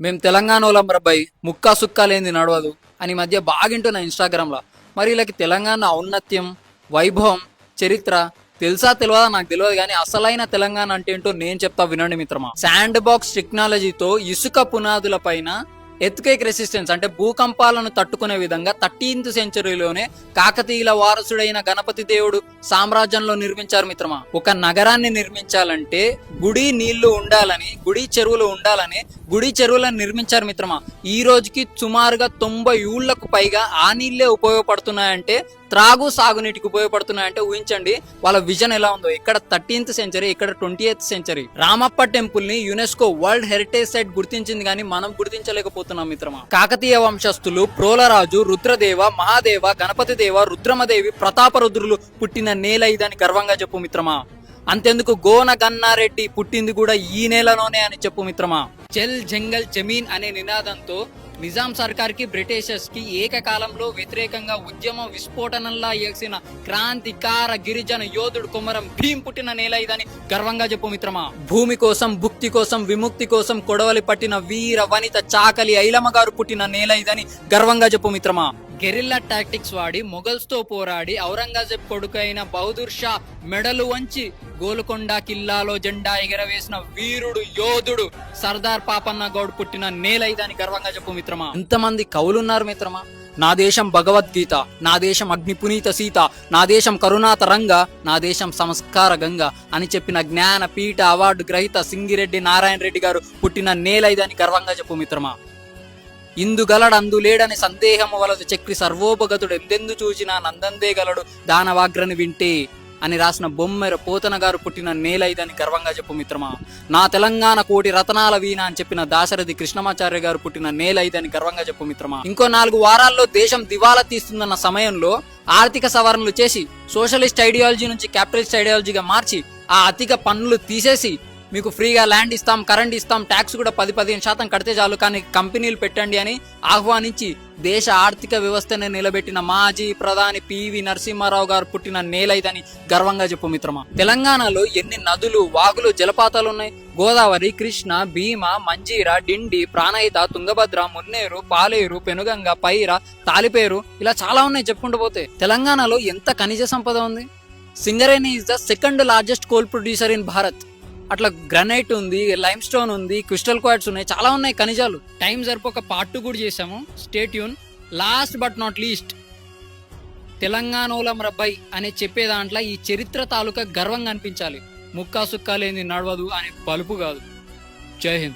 మేము తెలంగాణ వాళ్ళం రబ్బాయి ముక్కా సుక్కా లేనిది నడవదు అని మధ్య బాగింటున్నా ఇన్స్టాగ్రామ్లో మరి వీళ్ళకి తెలంగాణ ఔన్నత్యం వైభవం చరిత్ర తెలుసా తెలియదా నాకు తెలియదు కానీ అసలైన తెలంగాణ అంటే ఏంటో నేను చెప్తా వినండి మిత్రమా. శాండ్ బాక్స్ టెక్నాలజీతో ఇసుక పునాదుల పైన ఎత్కేక్ రెసిస్టెన్స్ అంటే భూకంపాలను తట్టుకునే విధంగా థర్టీన్త్ సెంచరీలోనే కాకతీయుల వారసుడైన గణపతి దేవుడు సామ్రాజ్యంలో నిర్మించారు మిత్రమా. ఒక నగరాన్ని నిర్మించాలంటే గుడి నీళ్ళు ఉండాలని గుడి చెరువులు ఉండాలని గుడి చెరువులను నిర్మించారు మిత్రమా. ఈ రోజుకి సుమారుగా తొంభై ఊళ్ళకు పైగా ఆ నీళ్ళే ఉపయోగపడుతున్నాయంటే త్రాగు సాగునీటికి ఉపయోగపడుతున్నాయంటే ఊహించండి వాళ్ళ విజన్ ఎలా ఉందో. ఇక్కడ థర్టీన్త్ సెంచరీ ఇక్కడ ట్వంటీ ఎయిత్ సెంచరీ రామప్ప టెంపుల్ని యునెస్కో వరల్డ్ హెరిటేజ్ సైట్ గుర్తించింది కానీ మనం గుర్తించలేకపోతున్నాం మిత్రమా. కాకతీయ వంశస్థులు ప్రోలరాజు రుద్రదేవ మహాదేవ గణపతి దేవ రుద్రమదేవి ప్రతాపరుద్రులు పుట్టిన నేల ఇదని గర్వంగా చెప్పు మిత్రమా. అంతెందుకు గోన గన్నారెడ్డి పుట్టింది కూడా ఈ నేలలోనే అని చెప్పు మిత్రమా. చెల్ జంగల్ జమీన్ అనే నినాదంతో నిజాం సర్కార్కి బ్రిటిషర్స్కి ఏకకాలంలో వ్యతిరేకంగా ఉద్యమం విస్ఫోటనంలా ఎగిసిన క్రాంతికార గిరిజన యోధుడు కుమరం భీం పుట్టిన నేల ఇదని గర్వంగా చెప్పు మిత్రమా. భూమి కోసం భుక్తి కోసం విముక్తి కోసం కొడవలి పట్టిన వీర వనిత చాకలి ఐలమ్మ గారు పుట్టిన నేల ఇదని గర్వంగా చెప్పు మిత్రమా. గెరిల్లా టాక్టిక్స్ వాడి మొఘల్స్తో పోరాడి ఔరంగజేబ్ కొడుకైన బహదూర్ షా మెడలు వంచి గోల్కొండ కిల్లాలో జెండా ఎగరవేసిన వీరుడు యోధుడు సర్దార్ పాపన్న గౌడ్ పుట్టిన నేల ఇదని గర్వంగా చెప్పు మిత్రమా. ఇంతమంది కవులున్నారు మిత్రమా? నా దేశం భగవద్గీత నా దేశం అగ్ని పునీత సీత నా దేశం కరుణాతరంగ నా దేశం సంస్కార గంగ అని చెప్పిన జ్ఞాన పీఠ అవార్డు గ్రహీత సింగిరెడ్డి నారాయణ రెడ్డి గారు పుట్టిన నేల ఇదని గర్వంగా చెప్పు మిత్రమా. ఇందుగలడందు అందులేడని సందేహము వలదు చక్రి సర్వోపగతుడు. ఎందెందు చూచినా నందందే గలడు. దానవాగ్రని వింటే అని రాసిన బొమ్మెర పోతన గారు పుట్టిన నేల ఇదని గర్వంగా చెప్పు మిత్రమా. నా తెలంగాణ కోటి రతనాల వీణ అని చెప్పిన దాశరథి కృష్ణమాచార్య గారు పుట్టిన నేల ఇదని గర్వంగా చెప్పు మిత్రమా. ఇంకో నాలుగు వారాల్లో దేశం దివాలా తీస్తుందన్న సమయంలో ఆర్థిక సవరణలు చేసి సోషలిస్ట్ ఐడియాలజీ నుంచి క్యాపిటలిస్ట్ ఐడియాలజీగా మార్చి ఆ అధిక పన్నులు తీసేసి మీకు ఫ్రీగా ల్యాండ్ ఇస్తాం కరెంట్ ఇస్తాం ట్యాక్స్ కూడా పది పదిహేను శాతం కడితే చాలు. కానీ కంపెనీలు పెట్టండి అని ఆహ్వానించి దేశ ఆర్థిక వ్యవస్థను నిలబెట్టిన మాజీ ప్రధాని పివి నరసింహారావు గారు పుట్టిన నేల ఇదని గర్వంగా చెప్పు మిత్రమా. తెలంగాణలో ఎన్ని నదులు వాగులు జలపాతాలు ఉన్నాయి? గోదావరి కృష్ణ భీమ మంజీర డిండి ప్రాణహిత తుంగభద్ర మున్నేరు పాలేరు పెనుగంగ పైర తాలిపేరు ఇలా చాలా ఉన్నాయి చెప్పుకుంటూ పోతే. తెలంగాణలో ఎంత ఖనిజ సంపద ఉంది? Singareni is the second largest coal producer in Bharat అట్లా గ్రనైట్ ఉంది లైమ్ స్టోన్ ఉంది క్రిస్టల్ క్వాడ్స్ ఉన్నాయి చాలా ఉన్నాయి ఖనిజాలు. టైం సరిపోక పార్ట్ టూ కూడా చేసాము state Yoon last but not least తెలంగాణలో రబ్బాయి అనే చెప్పే దాంట్లో ఈ చరిత్ర తాలూకా గర్వంగా అనిపించాలి. ముక్కా సుక్కా లేని నడవదు అనే పలుపు కాదు. జై హింద్.